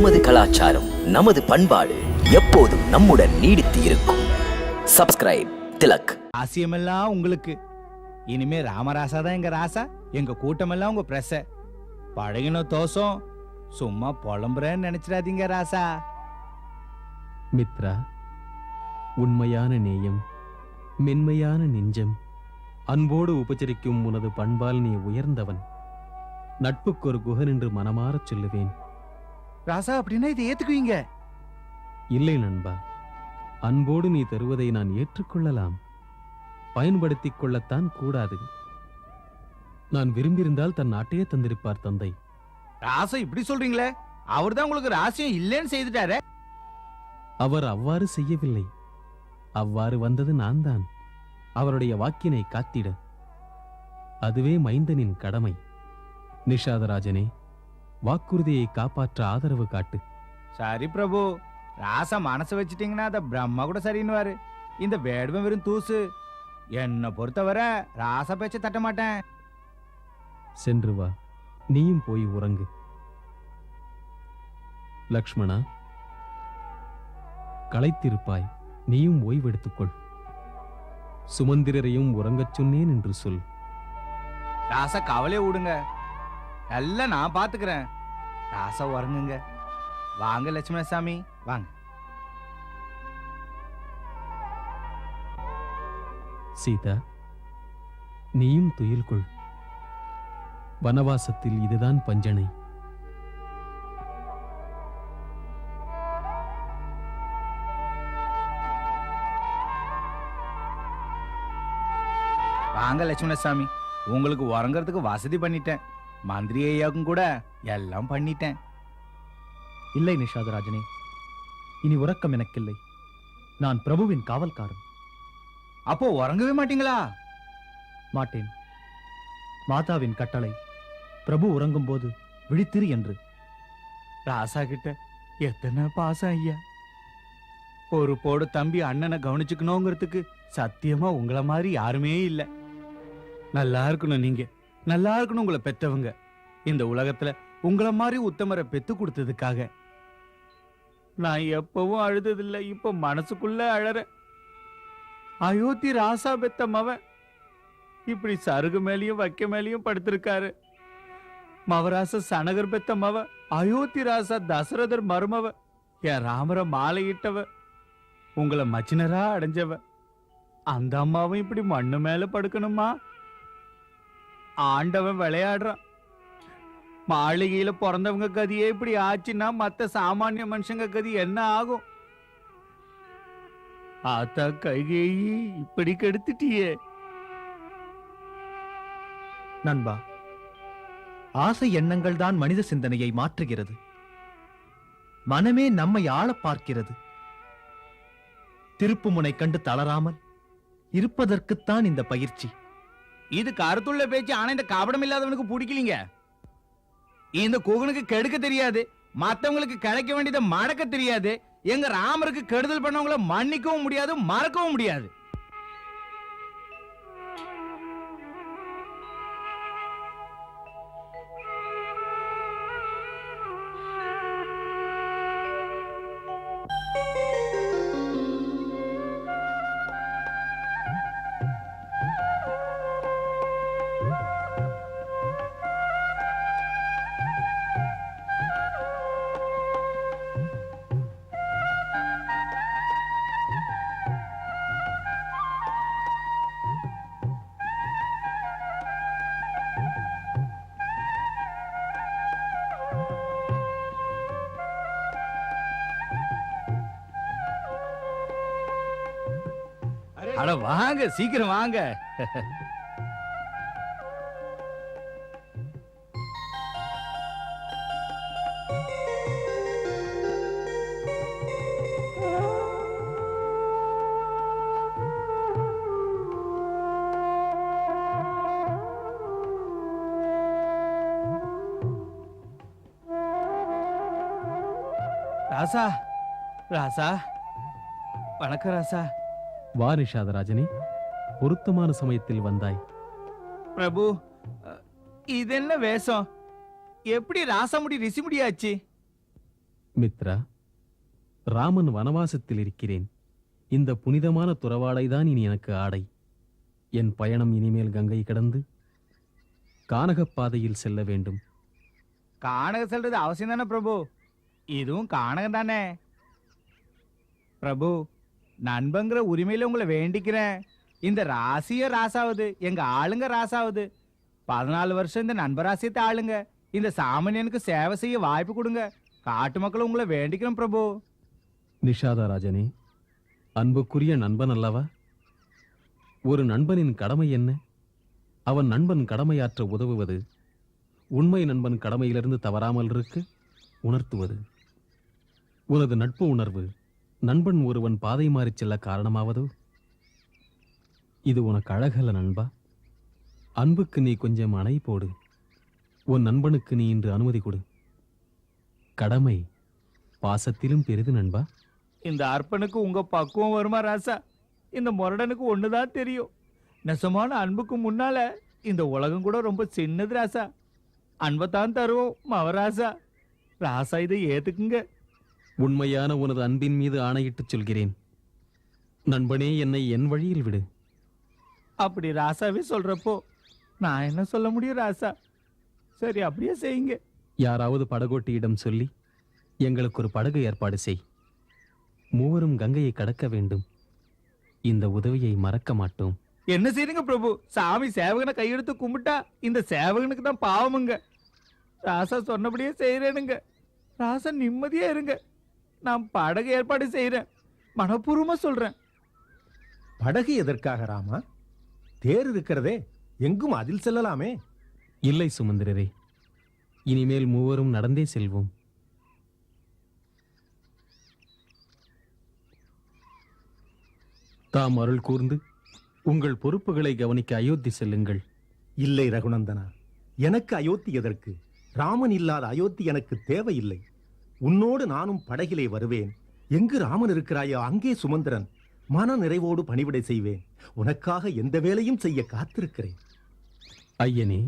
நமது கலாச்சாரம் நமது பண்பாடு எப்போதும் நம்முடன் நீடித்து இருக்கும் சப்ஸ்கிரைப் திலக். ஆசியமெல்லாம் உங்களுக்கு. இனிமே ராமராசா தான் எங்க ராசா எங்க கூட்டமெல்லாம் உங்க பிரச. பழகின தோசம் சும்மா புலம்புறேன்னு நினைச்சிடாதீங்க ராசா. மித்ரா உண்மையான நேயம் மென்மையான நெஞ்சம் அன்போடு உபச்சரிக்கும் உனது பண்பால் நீ உயர்ந்தவன். நட்புக்கு ஒரு குகன் என்று மனமாறச் சொல்லுவேன். ராசா அப்படின்னா இதை ஏத்துக்குவீங்க. இல்லை நண்பா. அன்போடு நீ தருவதை நான் ஏற்றுக்கொள்ளலாம். பயன்படுத்திக் கொள்ளத்தான் கூடாது. நான் விரும்பியிருந்தால் தன் நாட்டையே தந்திருப்பார் தந்தை. ராசா இப்படி சொல்றீங்களே? அவர் தான் உங்களுக்கு ராசியம் இல்லைன்னு செய்துட்டாரே. அவர் அவ்வாறு செய்யவில்லை. அவ்வாறு வந்தது நான் தான் அவருடைய வாக்கினை காத்திட. அதுவே மைந்தனின் கடமை. நிஷாதராஜனே வாக்குறுதியை காப்பாற்ற ஆதரவு காட்டு. சரி பிரபு. ராசா மனசு வச்சிட்டீங்கன்னா அத பிரம்மா கூட சரின்னுவாரு. இந்த வேடுவன் வெறும் தூசு. என்னை பொறுத்தவரை ராசா பேச்ச தட்ட மாட்டேன். சென்று வா. நீயும் போய் உறங்கு. லக்ஷ்மணா களைத்திருப்பாய். நீயும் ஓய்வெடுத்துக்கொள். சுமந்திரரையும் உறங்கச் சொன்னேன் என்று சொல். ராசா கவலையை விடுங்க. எல்லாம் நான் பாத்துக்கிறேன். ராசா உறங்குங்க. வாங்க லட்சுமணசாமி. வாங்க. சீதா நீயும் துயில் கொள். வனவாசத்தில் இதுதான் பஞ்சனை. வாங்க லட்சுமணசாமி. உங்களுக்கு உறங்குறதுக்கு வசதி பண்ணிட்டேன். மந்திரி ஐயாவுக்கும் கூட எல்லாம் பண்ணிட்டேன். இல்லை நிஷாதராஜனே இனி உறக்கம் எனக்கில்லை. நான் பிரபுவின் காவல்காரன். அப்போ உறங்கவே மாட்டீங்களா? மாட்டேன். மாதாவின் கட்டளை பிரபு உறங்கும்போது விழித்திரு என்று. ராசா கிட்ட எத்தனை பாசம் ஐயா? ஒரு போடு தம்பி அண்ணனை கவனிச்சுக்கணுங்கிறதுக்கு சத்தியமா உங்களை மாதிரி யாருமே இல்ல. நல்லா இருக்கணும் நீங்க. நல்லா இருக்கணும் உங்களை பெற்றவங்க. இந்த உலகத்துல உங்களை மாதிரி உத்தமரை பெத்து கொடுத்ததுக்காக. நான் எப்பவும் அழுததில்ல இப்ப மனசுக்குள்ள அழற அயோத்தி ராசா பெத்த மவன் இப்படி சருகு மேலேயும் வைக்க மேலேயும் படுத்திருக்காரு. மவராச சனகர் பெத்த மவ அயோத்தி ராசா தசரதர் மருமவ. என் ராமர மாலையிட்டவ. உங்களை மச்சினரா அடைஞ்சவ. அந்த அம்மாவும் இப்படி மண்ணு மேல படுக்கணுமா? ஆண்டவன் விளையாடுறான். மாளிகையில பிறந்தவங்க கதியே இப்படி ஆச்சுன்னா மத்த சாமானிய மனுஷங்க கதி என்ன ஆகும்? ஆத்தா கைகேயி இப்படி கெடுத்துட்டியே. நண்பா ஆசை எண்ணங்கள் தான் மனித சிந்தனையை மாற்றுகிறது. மனமே நம்மை ஆள பார்க்கிறது. திருப்புமுனை கண்டு தளராமல் இருப்பதற்குத்தான் இந்த பயிற்சி. இது கருத்துள்ள பேச்சு ஆனா இந்த கபடம் இல்லாதவனுக்கு பிடிக்கலீங்க. இந்த குகனுக்கு கெடுக்க தெரியாது. மத்தவங்களுக்கு கிடைக்க வேண்டியதை மடக்க தெரியாது. எங்க ராமருக்கு கெடுதல் பண்ணவங்கள மன்னிக்கவும் முடியாது மறக்கவும் முடியாது. வாங்க சீக்கிரம் வாங்க. ராசா ராசா. வணக்கம் ராசா. வா நிஷாதராஜனே பொருத்தமான சமயத்தில் வந்தாய். பிரபு இது என்ன வேஷம்? எப்படி ராசமுடி ரிசிமுடி ஆச்சு? மித்ரா ராமன் வனவாசத்தில் இருக்கிறேன். இந்த புனிதமான துறவாடைதான் இனி எனக்கு ஆடை. என் பயணம் இனிமேல் கங்கை கடந்து கானகப் பாதையில் செல்ல வேண்டும். காணக செல்றது அவசியம் தானே பிரபு? இதுவும் காணகம் தானே பிரபு நண்பங்கிற உரிமையில உங்களை வேண்டிக்கிறேன். இந்த ராசிய ராசாவது எங்க ஆளுங்க ராசாவது. பதினாலு வருஷம் இந்த நண்பராசியத்தை ஆளுங்க. இந்த சாமானியனுக்கு சேவை செய்ய வாய்ப்பு கொடுங்க. காட்டு மக்கள் உங்களை வேண்டிக்கிறோம் பிரபு. நிஷாதா ராஜனே அன்புக்குரிய நண்பன் அல்லவா? ஒரு நண்பனின் கடமை என்ன? அவன் நண்பன் கடமையாற்ற உதவுவது உண்மை நண்பன் கடமையிலிருந்து தவறாமல் இருக்கு உணர்த்துவது. உனது நட்பு உணர்வு நண்பன் ஒருவன் பாதை மாறிச் செல்ல காரணமாவதோ? இது உனக்கு அழகல்ல நண்பா. அன்புக்கு நீ கொஞ்சம் அணை போடு. உன் நண்பனுக்கு நீ இன்று அனுமதி கொடு. கடமை பாசத்திலும் பெரிது நண்பா. இந்த அர்ப்பனுக்கு உங்க பக்குவம் வருமா ராசா? இந்த முரடனுக்கு ஒண்ணுதான் தெரியும். நெசமான அன்புக்கு முன்னால இந்த உலகம் கூட ரொம்ப சின்னது ராசா. அன்பைத்தான் தருவோம் மவராசா ராசா இதை ஏத்துக்குங்க. உண்மையான உனது அன்பின் மீது ஆணையிட்டுச் சொல்கிறேன். நண்பனே என்னை என் வழியில் விடு. அப்படி ராசாவே சொல்றப்போ நான் என்ன சொல்ல முடியும் ராசா? சரி அப்படியே செய்யுங்க. யாராவது படகோட்டியிடம் சொல்லி எங்களுக்கு ஒரு படகு ஏற்பாடு செய். மூவரும் கங்கையை கடக்க வேண்டும். இந்த உதவியை மறக்க மாட்டோம். என்ன செய்யுங்க பிரபு? சாமி சேவகனை கையெடுத்து கும்பிட்டா இந்த சேவகனுக்கு தான் பாவமுங்க. ராசா சொன்னபடியே செய்யறேனுங்க ராசா நிம்மதியா இருங்க. நான் படகு ஏற்பாடு செய்யறேன் மனப்பூர்வமா சொல்றேன். படகு எதற்காக ராமா? தேர் இருக்கிறதே. எங்கும் அதில் செல்லலாமே. இல்லை சுமந்திரரே. இனிமேல் மூவரும் நடந்தே செல்வோம். தாம் அருள் கூர்ந்து உங்கள் பொறுப்புகளை கவனிக்க அயோத்தி செல்லுங்கள். இல்லை ரகுநந்தனா எனக்கு அயோத்தி எதற்கு? ராமன் இல்லாத அயோத்தி எனக்கு தேவையில்லை. உன்னோடு நானும் படகிலே வருவேன். எங்கு ராமன் இருக்கிறாயோ அங்கே சுமந்திரன். மன நிறைவோடு பணிவிடை செய்வேன். உனக்காக எந்த வேலையும் செய்ய காத்திருக்கிறேன். ஐயனே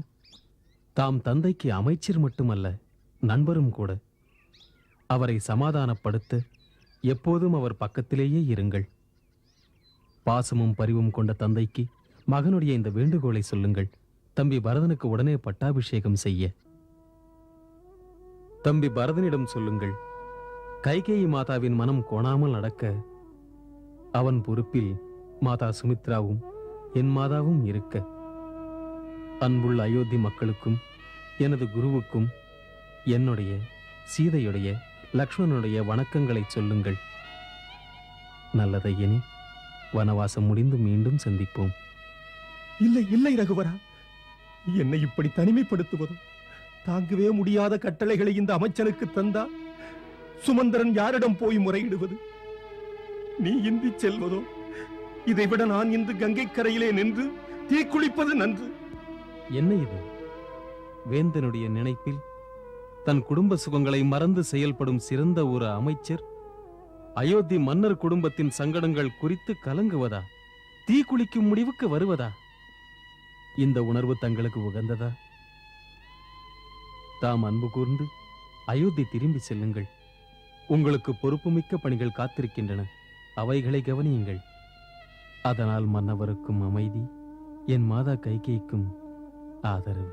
தாம் தந்தைக்கு அமைச்சர் மட்டுமல்ல நண்பரும் கூட. அவரை சமாதானப்படுத்த எப்போதும் அவர் பக்கத்திலேயே இருங்கள். பாசமும் பரிவும் கொண்ட தந்தைக்கு மகனுடைய இந்த வேண்டுகோளை சொல்லுங்கள். தம்பி பரதனுக்கு உடனே பட்டாபிஷேகம் செய்ய. தம்பி பரதனிடம் சொல்லுங்கள். கைகேயி மாதாவின் மனம் கோணாமல் நடக்க அவன் பொறுப்பில் மாதா சுமித்ராவும் என் மாதாவும் இருக்க. அன்புள்ள அயோத்தி மக்களுக்கும் எனது குருவுக்கும் என்னுடைய சீதையுடைய லக்ஷ்மணனுடைய வணக்கங்களை சொல்லுங்கள். நல்லதையனி வனவாசம் முடிந்து மீண்டும் சந்திப்போம். இல்லை இல்லை ரகுவரா. என்னை இப்படி தனிமைப்படுத்துவதும் தாங்கவே முடியாத கட்டளைகளை இந்த அமைச்சனுக்கு தந்தா சுமந்திரன் யாரிடம் போய் முறையிடுவது? நீ இந்தி செல்வதோ? இதைவிட நான் இன்று கங்கை கரையிலே நின்று தீக்குளிப்பது நன்று. என்ன இது? வேந்தனுடைய நினைப்பில் தன் குடும்ப சுகங்களை மறந்து செயல்படும் சிறந்த ஒரு அமைச்சர் அயோத்தி மன்னர் குடும்பத்தின் சங்கடங்கள் குறித்து கலங்குவதா? தீக்குளிக்கும் முடிவுக்கு வருவதா? இந்த உணர்வு தங்களுக்கு உகந்ததா? தாம் அன்பு கூர்ந்து அயோத்தி திரும்பி செல்லுங்கள். உங்களுக்கு பொறுப்புமிக்க பணிகள் காத்திருக்கின்றன. அவைகளை கவனியுங்கள். அதனால் மன்னவருக்கும் அமைதி என் மாதா கைகேய்க்கும் ஆதரவு.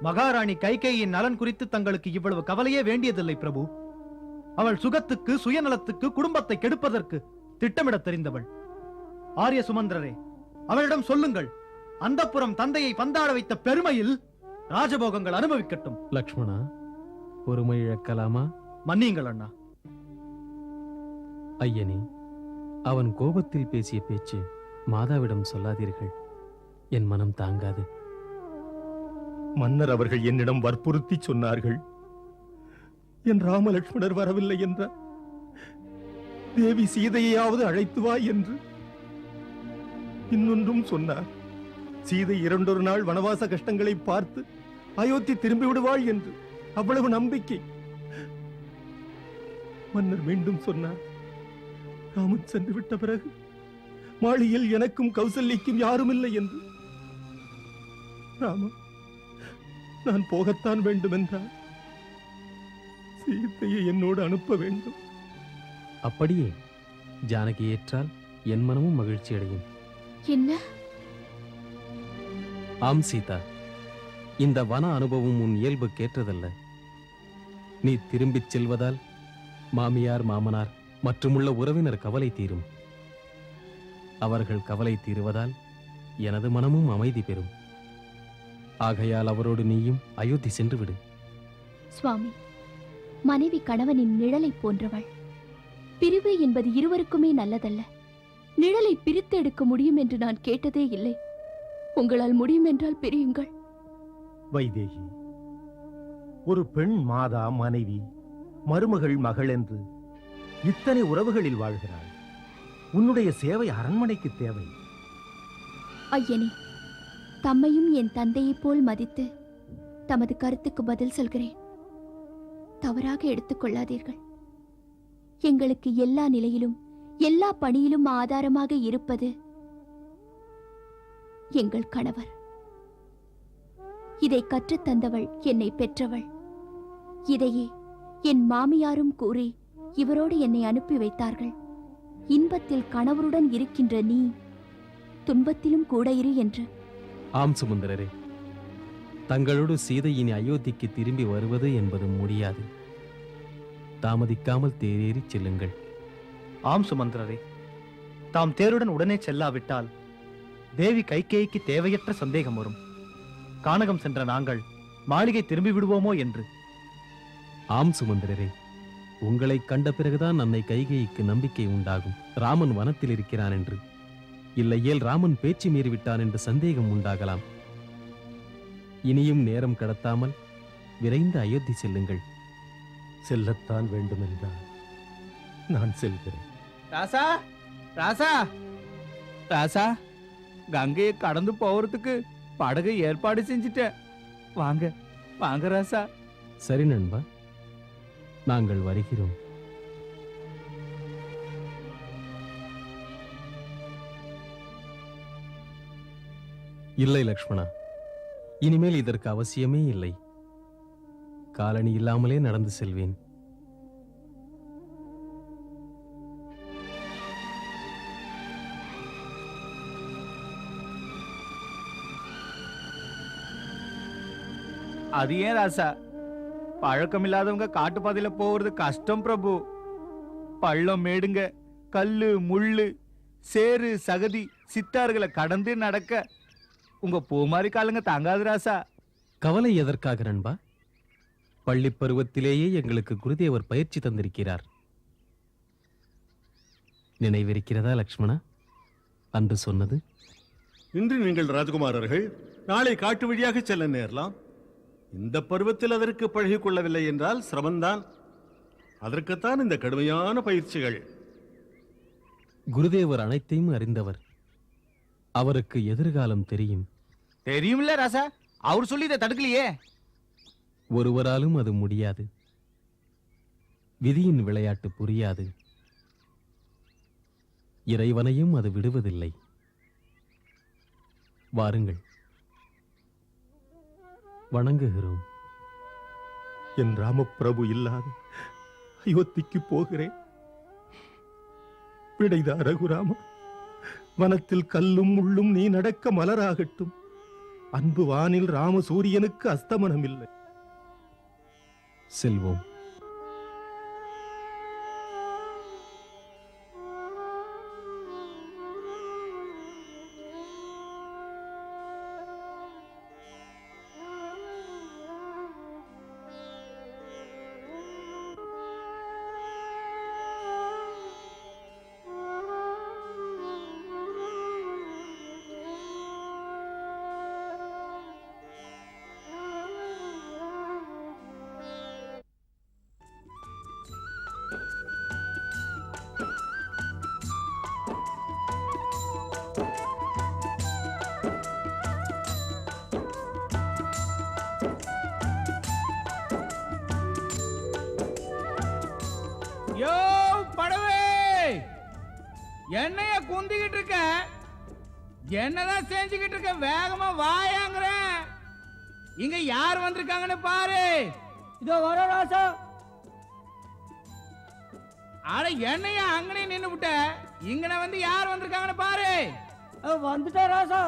மகாராணி கைகேயின் நலன் குறித்து தங்களுக்கு இவ்வளவு கவலையே வேண்டியதில்லை பிரபு. அவள் சுகத்துக்கு சுயநலத்துக்கு குடும்பத்தை கெடுப்பதற்கு திட்டமிடத் தெரிந்தவள். ஆரிய சுமந்திரரே அவளிடம் சொல்லுங்கள். அந்தப்புறம் தந்தையை பந்தாட வைத்த பெருமையில் ராஜபோகங்கள் அனுபவிக்கட்டும். லக்ஷ்மணா பொறுமை இழக்கலாமா? மன்னியுங்கள் அண்ணா. ஐயனே அவன் கோபத்தில் பேசிய பேச்சு மாதாவிடம் சொல்லாதீர்கள். என் மனம் தாங்காது. மன்னர் அவர்கள் என்னிடம் வற்புறுத்தி சொன்னார்கள். என் ராமலட்சுமணர் வரவில்லை என்றார் தேவி சீதையாவது அழைத்து வா என்று இன்னொன்றும் சொன்னார். சீதை இரண்டொரு நாள் வனவாச கஷ்டங்களை பார்த்து அயோத்தி திரும்பி விடுவாள் என்று அவ்வளவு நம்பிக்கை. மன்னர் மீண்டும் சொன்னார் ராமன் சென்று விட்ட பிறகு மாளிகையில் எனக்கும் கௌசல்யக்கும் யாருமில்லை என்று. ராமன் நான் போகத்தான் வேண்டும் என்றார் சீத்தையை என்னோடு அனுப்ப வேண்டும். அப்படியே ஜானகி ஏற்றால் என் மனமும் மகிழ்ச்சி அடையும் என்ன? ஆம் சீதா. இந்த வன அனுபவம் உன் இயல்புக்கேற்றதல்ல. நீ திரும்பிச் செல்வதால் மாமியார் மாமனார் மற்றுமுள்ள உறவினர் கவலை தீரும். அவர்கள் கவலை தீருவதால் எனது மனமும் அமைதி பெறும். ஆகையால் அவரோடு நீயும் அயோத்தி சென்று விடு சுவாமி மனைவி கணவனின் நிழலைப் போன்றவள். பிரிவு என்பது இருவருக்குமே நல்லதல்ல. நிழலை பிரித்து எடுக்க முடியும் என்று நான் கேட்டதே இல்லை. உங்களால் முடியும் என்றால் பிரியுங்கள். வைதேகி. ஒரு பெண் மாதா மனைவி மருமகள் மகள் என்று இத்தனை உறவுகளில் வாழ்கிறாள். உன்னுடைய சேவை அரண்மனைக்கு தேவை. ஐயனே தம்மையும் என் தந்தையைப் போல் மதித்து தமது கருத்துக்கு பதில் சொல்கிறேன். தவறாக எடுத்துக்கொள்ளாதீர்கள் எங்களுக்கு எல்லா நிலையிலும் எல்லா பணியிலும் ஆதாரமாக இருப்பது எங்கள் கணவர். இதை கற்றுத் தந்தவள் என்னை பெற்றவள். இதையே என் மாமியாரும் கூறி இவரோடு என்னை அனுப்பி வைத்தார்கள். இன்பத்தில் கணவருடன் இருக்கின்ற நீ துன்பத்திலும் கூட இரு என்று. ஆம் சுமந்திரரே. தங்களோடு சீதை இனி அயோத்திக்கு திரும்பி வருவது என்பது முடியாது. தாமதிக்காமல் தேரேறிச் செல்லுங்கள். ஆம் சுமந்திரரே. தாம் தேருடன் உடனே செல்லாவிட்டால் தேவி கைகேயிக்கு தேவையற்ற சந்தேகம் வரும். கானகம் சென்ற நாங்கள் மாளிகை திரும்பி விடுவோமோ என்று. ஆம் சுமந்திரரே. உங்களை கண்ட பிறகுதான் அன்னை கைகேயிக்கு நம்பிக்கை உண்டாகும். ராமன் வனத்தில் இருக்கிறான் என்று. இல்லையேல் ராமன் பேச்சு மீறிவிட்டான் என்று சந்தேகம் உண்டாகலாம். இனியும் நேரம் கடத்தாமல் விரைந்து அயோத்தி செல்லுங்கள். செல்லத்தான் வேண்டுமென்றால் நான் செல்கிறேன். ராசா ராசா. ராசா கங்கையை கடந்து போறதுக்கு படகு ஏற்பாடு செஞ்சுட்டேன். வாங்க வாங்க ராசா. சரி நண்பா நாங்கள் வருகிறோம். இல்லை லக்ஷ்மணா இனிமேல் இதற்கு அவசியமே இல்லை. காலணி இல்லாமலே நடந்து செல்வேன். அது ஏன் ராசா? பழக்கம் இல்லாதவங்க காட்டுப்பாதையில போறது கஷ்டம் பிரபு. பள்ளம் மேடுங்க கல்லு முள்ளு சேறு சகதி சித்தார்களை கடந்து நடக்க. உங்க பூமாரி காலுங்க தாங்காது ராசா. கவலை எதற்காக நண்பா? பள்ளிப் பருவத்திலேயே எங்களுக்கு குருதேவர் பயிற்சி தந்திருக்கிறார். நினைவிருக்கிறதா லக்ஷ்மணா? அன்று சொன்னது? இன்று நீங்கள் ராஜகுமாரர்கள் நாளை காட்டு வழியாக செல்ல நேரலாம். இந்த பருவத்தில் அதற்கு பழகிக் கொள்ளவில்லை என்றால் சிரமம்தான். அதற்குத்தான் இந்த கடுமையான பயிற்சிகள். குருதேவர் அனைத்தையும் அறிந்தவர். அவருக்கு எதிர்காலம் தெரியும். தெரியும்ல ராசா. அவர் சொல்லி இதை தடுக்கலையே. ஒருவராலும் அது முடியாது. விதியின் விளையாட்டு புரியாது. இறைவனையும் அது விடுவதில்லை. வாருங்கள். வணங்குகிறோம். என் ராமபிரபு இல்லாத அயோத்திக்கு போகிறேன். விடைதா ரகுராமா வனத்தில் கல்லும் முள்ளும் நீ நடக்க மலராகட்டும். அன்பு வானில் ராமசூரியனுக்கு அஸ்தமனம் இல்லை செல்வோம். என்னைய குந்திக்கிட்டு இருக்க? என்னதான் செஞ்சுக்கிட்டு இருக்க? வேகமா வாயாங்கிற. இங்க யார் வந்திருக்காங்கன்னு பாரு. இதோ வர ராசா. அட என்னைய அங்கனே நின்னு விட்ட இங்கன வந்து யார் வந்திருக்காங்கன்னு பாரு. வந்துட்டா ராசா.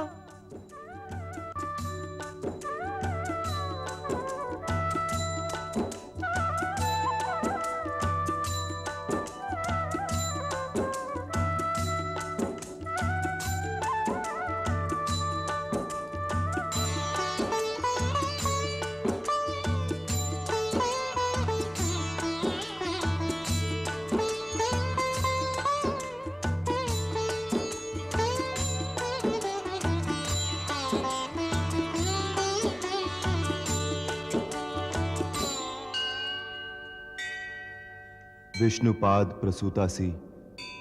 विष्णुपाद प्रसूतासी,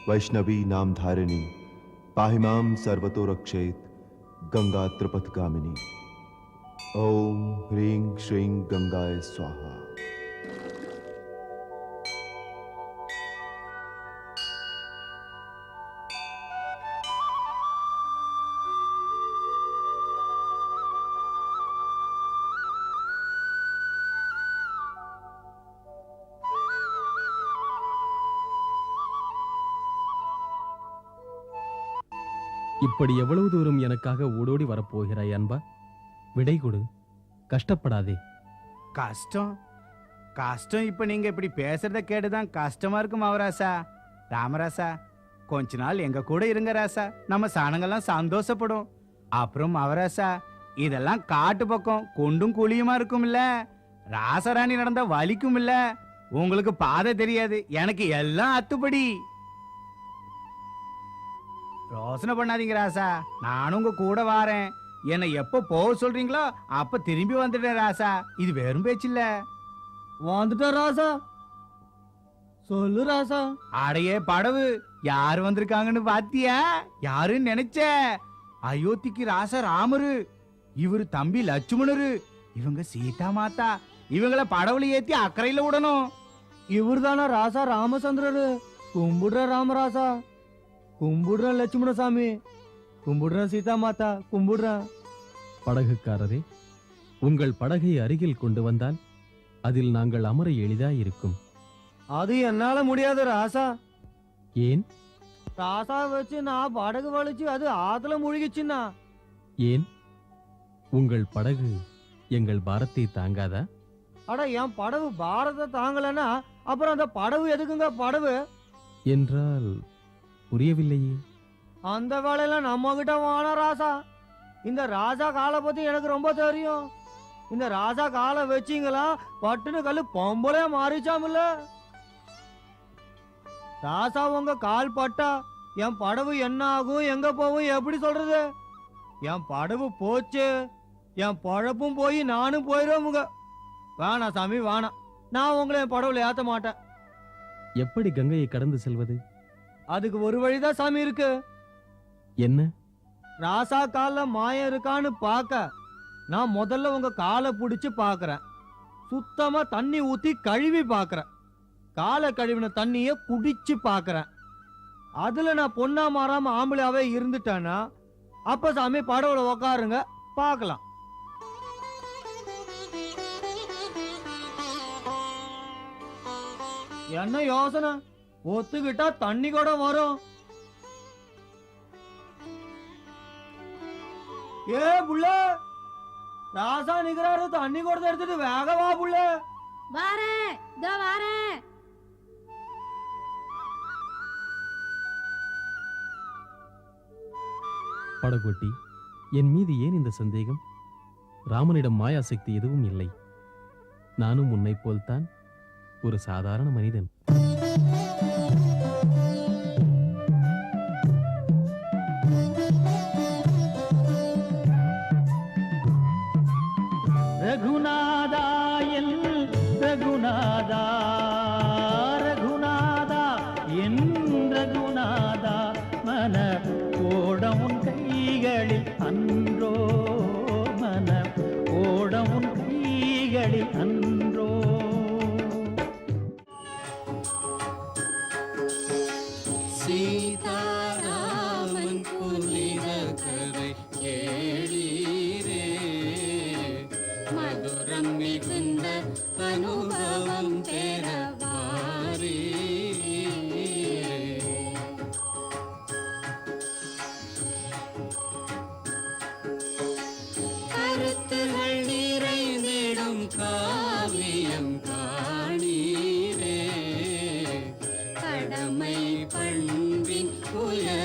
वैष्णवी नाम धारिणी पाहिमाम सर्वतो रक्षेत गंगा त्रिपथगामिनी ओम ह्रीं श्रीं गंगाय स्वाहा। இப்படி எவ்வளவு தூரம் எனக்காக ஓடோடி வரப்போகிறாய் அன்பா? விடை கொடு. கஷ்டப்படாதே. கஷ்டம். கஷ்டம். இப்ப நீங்க இப்படி பேசுறத கேட்டுதான் கஷ்டமா இருக்கும் அவராசா ராமராசா கொஞ்ச நாள் எங்க கூட இருங்க ராசா. நம்ம சாணங்கள்லாம் சந்தோஷப்படும். அப்புறம் அவராசா இதெல்லாம் காட்டு பக்கம் குண்டும் குழியுமா இருக்கும்ல? ராசராணி நடந்தா வலிக்கும் இல்ல உங்களுக்கு பாதை தெரியாது. எனக்கு எல்லாம் அத்துப்படி. யோசனை பண்ணாதீங்க ராசா. நானும் உங்க கூட வாரேன். என்னை எப்போ போக சொல்றீங்களோ அப்ப திரும்பி வந்துட்டேன் ராசா. இது வெறும் பேச்சு இல்ல. வந்துட்டா ராசா. சொல்லு ராசா. அடையே படவு யார் வந்திருக்காங்கன்னு பாத்தியா? யாருன்னு நினைச்ச? அயோத்திக்கு ராசா ராமரு. இவரு தம்பி லட்சுமணரு. இவங்க சீதா மாதா. இவங்கள படவுல ஏத்தி அக்கறையில விடணும். இவர்தானா ராசா ராமச்சந்திரரு? கும்பிடுற ராமராசா. கும்பிடுற லட்சுமண சாமி கும்பிடுற சீதா மாதா கும்பிடுறேன் படகுக்காரரே உங்கள் படகை அருகில் கொண்டு வந்தால் அதில் நாங்கள் அமர எளிதாயிருக்கும். அது என்னால முடியாது ராசா. ஏன்? ராசா வச்சு நான் படகு வலிச்சு அது ஆத்துல முழுகிச்சுன்னா. ஏன்? உங்கள் படகு எங்கள் பாரத்தை தாங்காதா? அட என் படகு பாரத தாங்கலன்னா அப்புறம் அந்த படகு எதுக்குங்க படகு? என்றால் புரியவில்லையே. அந்த வேலையெல்லாம் நம்ம கிட்ட வானா ராசா. இந்த ராஜா காலை பத்தி எனக்கு ரொம்ப தெரியும். இந்த ராஜா காலை வச்சீங்களா பட்டுன்னு கல்லு பொம்பளே மாறிச்சாமில்ல. ராசா உங்க கால் பட்டா என் படவு என்ன ஆகும் எங்க போகும் எப்படி சொல்றது? என் படவு போச்சு என் பழப்பும் போய் நானும் போயிடுவோமுங்க வேணாம் சாமி வேணாம் நான் உங்களை என் படவுல ஏத்த மாட்டேன். எப்படி கங்கையை கடந்து செல்வது? அதுக்கு ஒரு வழிதான் சாமி இருக்கு. என்ன? ராசா கால்ல மாயம் இருக்கான்னு பார்க்க நான் முதல்ல உங்க காலை பிடிச்சு பார்க்கறேன் சுத்தமா தண்ணி ஊத்தி கழுவி பார்க்கறேன் காலை கழுவின தண்ணிய குடிச்சு பார்க்கறேன் அதுல நான் பொண்ணா மாறாம ஆம்பளையாவே இருந்துட்டேன்னா அப்ப சாமி படவுல உக்காருங்க பார்க்கலாம் என்ன யோசனை? ஒத்துக்கிட்டா தண்ணி கூட வரும். ஏ புள்ள. ராசா நிக்கிறாரு தண்ணி கொடுத்து எடுத்துட்டு வேக வா புள்ள. வாரேன். இதோ வாரேன். படகோட்டி என் மீது ஏன் இந்த சந்தேகம்? ராமனிடம் மாயாசக்தி எதுவும் இல்லை. நானும் உன்னைப் போல்தான் ஒரு சாதாரண மனிதன். Yeah.